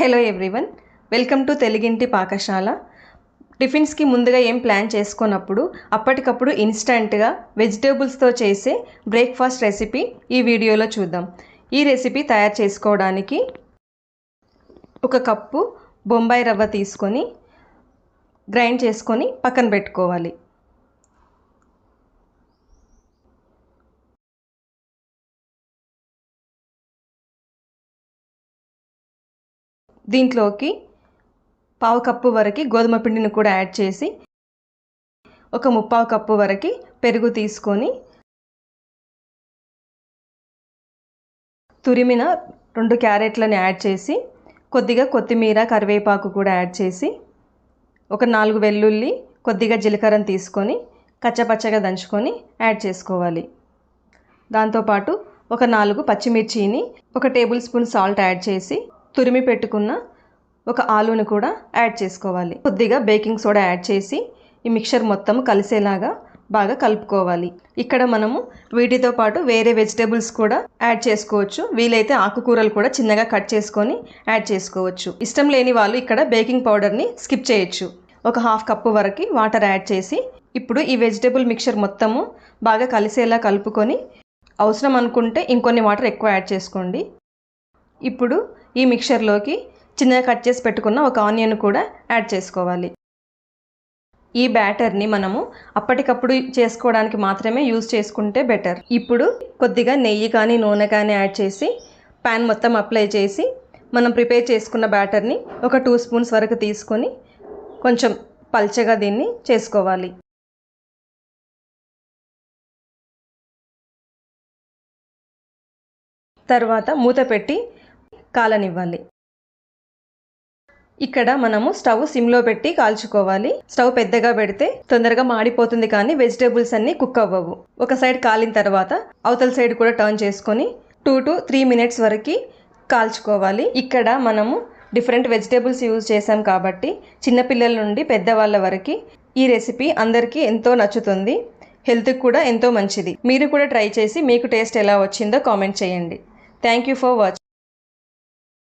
Hello everyone welcome to తెలుగింటి పాకశాల టిఫిన్స్కి ముందుగా ఏం ప్లాన్ చేసుకున్నప్పుడు అప్పటికప్పుడు ఇన్స్టంట్గా వెజిటేబుల్స్తో చేసే బ్రేక్ఫాస్ట్ రెసిపీ ఈ వీడియోలో చూద్దాం ఈ రెసిపీ తయారు చేసుకోవడానికి ఒక కప్పు బొంబాయి రవ్వ తీసుకొని గ్రైండ్ చేసుకొని పక్కన పెట్టుకోవాలి దీంట్లోకి పావు కప్పు వరకు గోధుమ పిండిని కూడా యాడ్ చేసి ఒక ముప్పావు కప్పు వరకు పెరుగు తీసుకొని తురిమిన రెండు క్యారెట్లను యాడ్ చేసి కొద్దిగా కొత్తిమీర కరివేపాకు కూడా యాడ్ చేసి ఒక నాలుగు వెల్లుల్లి కొద్దిగా జీలకర్రను తీసుకొని కచ్చపచ్చగా దంచుకొని యాడ్ చేసుకోవాలి. దాంతోపాటు ఒక నాలుగు పచ్చిమిర్చిని ఒక టేబుల్ స్పూన్ సాల్ట్ యాడ్ చేసి తురిమి పెట్టుకున్న ఒక ఆలూని కూడా యాడ్ చేసుకోవాలి. కొద్దిగా బేకింగ్ సోడా యాడ్ చేసి ఈ మిక్చర్ మొత్తం కలిసేలాగా బాగా కలుపుకోవాలి. ఇక్కడ మనము వీటితో పాటు వేరే వెజిటేబుల్స్ కూడా యాడ్ చేసుకోవచ్చు. వీలైతే ఆకుకూరలు కూడా చిన్నగా కట్ చేసుకొని యాడ్ చేసుకోవచ్చు. ఇష్టం లేని వాళ్ళు ఇక్కడ బేకింగ్ పౌడర్ని స్కిప్ చేయొచ్చు. ఒక హాఫ్ కప్పు వరకు వాటర్ యాడ్ చేసి ఇప్పుడు ఈ వెజిటేబుల్ మిక్చర్ మొత్తము బాగా కలిసేలా కలుపుకొని అవసరం అనుకుంటే ఇంకొన్ని వాటర్ ఎక్కువ యాడ్ చేసుకోండి. ఇప్పుడు ఈ మిక్చర్లోకి చిన్నగా కట్ చేసి పెట్టుకున్న ఒక ఆనియన్ కూడా యాడ్ చేసుకోవాలి. ఈ బ్యాటర్ని మనము అప్పటికప్పుడు చేసుకోవడానికి మాత్రమే యూజ్ చేసుకుంటే బెటర్. ఇప్పుడు కొద్దిగా నెయ్యి కానీ నూనె కానీ యాడ్ చేసి ప్యాన్ మొత్తం అప్లై చేసి మనం ప్రిపేర్ చేసుకున్న బ్యాటర్ని ఒక టూ స్పూన్స్ వరకు తీసుకొని కొంచెం పల్చగా దీన్ని చేసుకోవాలి. తర్వాత మూత పెట్టి కాలనివ్వాలి ఇక్కడ మనము స్టవ్ సిమ్లో పెట్టి కాల్చుకోవాలి. స్టవ్ పెద్దగా పెడితే తొందరగా మాడిపోతుంది కానీ వెజిటేబుల్స్ అన్నీ కుక్ అవ్వవు. ఒక సైడ్ కాలిన తర్వాత అవతల సైడ్ కూడా టర్న్ చేసుకొని టూ టు త్రీ మినిట్స్ వరకు కాల్చుకోవాలి. ఇక్కడ మనము డిఫరెంట్ వెజిటేబుల్స్ యూజ్ చేసాం కాబట్టి చిన్నపిల్లల నుండి పెద్దవాళ్ళ వరకు ఈ రెసిపీ అందరికీ ఎంతో నచ్చుతుంది. హెల్త్కి కూడా ఎంతో మంచిది. మీరు కూడా ట్రై చేసి మీకు టేస్ట్ ఎలా వచ్చిందో కామెంట్ చేయండి. Thank you for watching